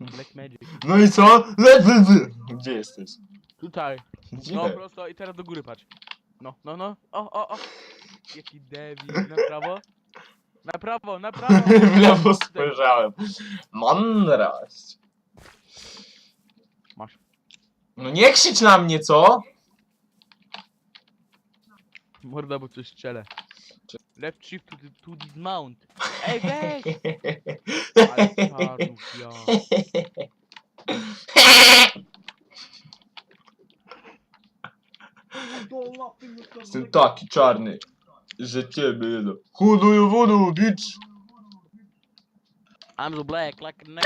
Black Magic. No i co? Gdzie jesteś? Tutaj. No prosto i teraz do góry patrz. No, no, no. O, o, o. Jaki debil. Na prawo. Na prawo, na prawo. w lewo spojrzałem. Mądrość. Masz. No nie krzycz na mnie, co? Morda, bo coś strzelę. Left shift to, to dismount. Ej, weź! Ale ja. Jestem taki czarny, że ciebie jedę. Hoduję wodę, bitch! I'm so black, like a nigga.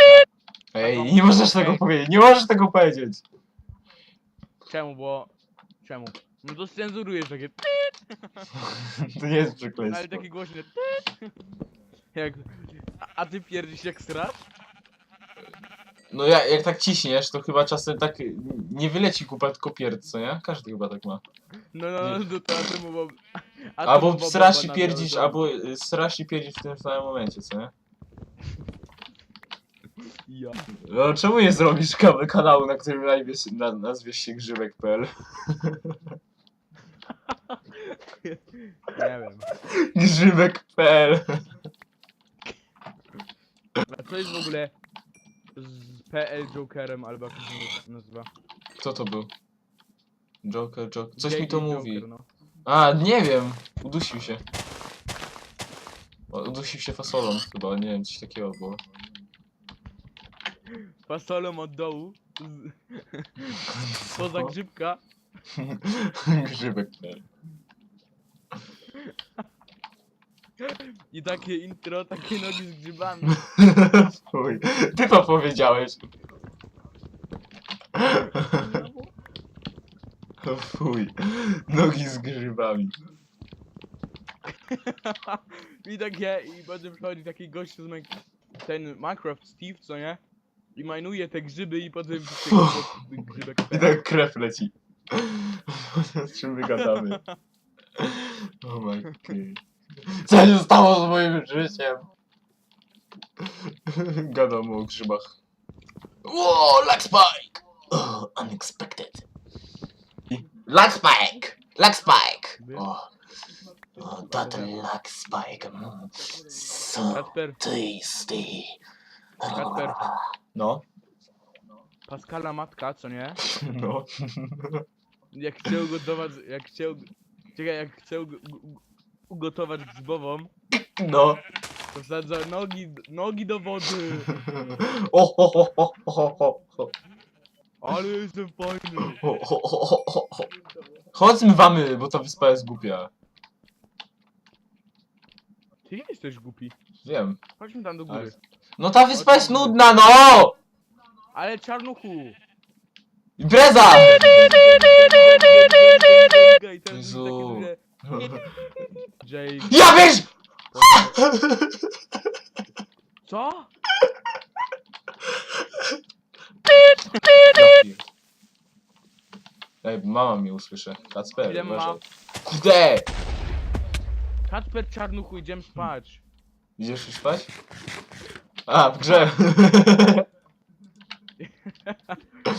Ej, nie możesz tego powiedzieć, nie możesz tego powiedzieć. Czemu, bo... Czemu? No to cenzurujesz takie... To nie jest Ale przekleństwo. takie głośne... Jak... A, a ty pierdzisz jak strasz? No ja, jak tak ciśniesz, to chyba czasem tak nie wyleci kupa, tylko pierd, co nie? Każdy chyba tak ma. No, no, no, to a temu bo... a Albo srasz i pierdzisz, albo y, srasz i pierdzisz w tym samym momencie, co nie? Ja. No czemu nie zrobisz kanału, na którym nazwiesz, na, nazwiesz się grzybek.pl? Nie wiem. Grzybek.pl A co jest w ogóle z PL Jokerem albo jak to się nazywa? Kto to był? Joker, Joker. Coś mi to Joker, mówi. No. A, nie wiem. Udusił się. O, Udusił się fasolą chyba, nie wiem, coś takiego było. Fasolą od dołu. z- Poza grzybka. Grzybek.pl I takie intro, takie nogi z grzybami. Fuj. Ty to powiedziałeś. Fuj. Nogi z grzybami. I takie, i potem przychodzi taki gość z Minec- ten Minecraft Steve, co nie? I majnuje te grzyby i potem grzybek. I tak krew leci. Z czym my gadamy? Oh my god. Co się stało z moim życiem? Gadam o grzybach. Wow, lag spike! Oh, unexpected. Lag spike! Lag spike! Oh, oh that lag spike. Mm, so Kasper, tasty. Kasper. No, Pascala matka, co nie? no. Jak chciał ugotować, jak chciał, czekaj, jak chciał ug- ugotować grzybową, No. wsadza nogi, nogi do wody. O, ho, ho, ho, ho, ho, ho. Ale jestem fajny. Ho, ho, ho, ho, ho, ho. Chodźmy wamy, bo ta wyspa jest głupia. Ty jesteś głupi. Wiem. Chodźmy tam do góry. No ta wyspa jest nudna, no! Ale czarnuchu! Impreza! Teraz Jezu. takie duże- Jake. Ja wiesz! Co? Ej, mama mnie usłyszy. Kacper, Ile ma? uważaj. Kurde! Kacper czarnuchu, idziemy spać. Idziesz już spać? A, w grze.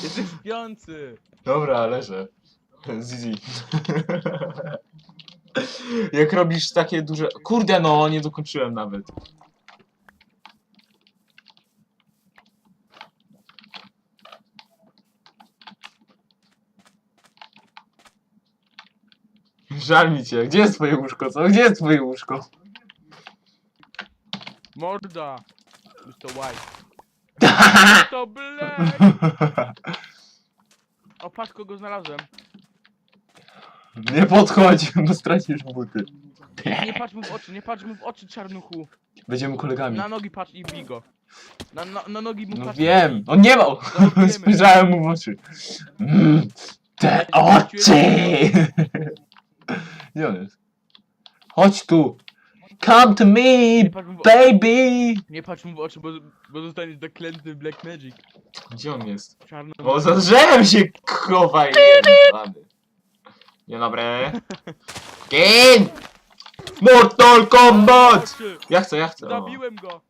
Jesteś śpiący. Dobra, leżę. Zizi. Jak robisz takie duże... Kurde no, nie dokończyłem nawet. Żal mi cię. Gdzie jest twoje łóżko, co? Gdzie jest twoje łóżko? Morda. Mr. White. Mr. Black. O, patrz kogo znalazłem. Nie podchodź, bo stracisz buty. Nie patrz mu w oczy, nie patrz mu w oczy czarnuchu. Będziemy kolegami. Na nogi patrz i bij go. Na, na, na nogi mu No patrz. wiem, on nie ma. wiemy. Spojrzałem mu w oczy. Mm, te oczy! Gdzie on jest? Chodź tu. Come to me, Nie patrz mu w, baby! nie patrz mu w oczy, bo, bo zostaniesz zaklęty w Black Magic. Gdzie on jest? Czarno. O, za drzewem się chowaj. Dzień dobry. Kin! Mortal Kombat! Ja chcę, ja chcę. O. Zabiłem go.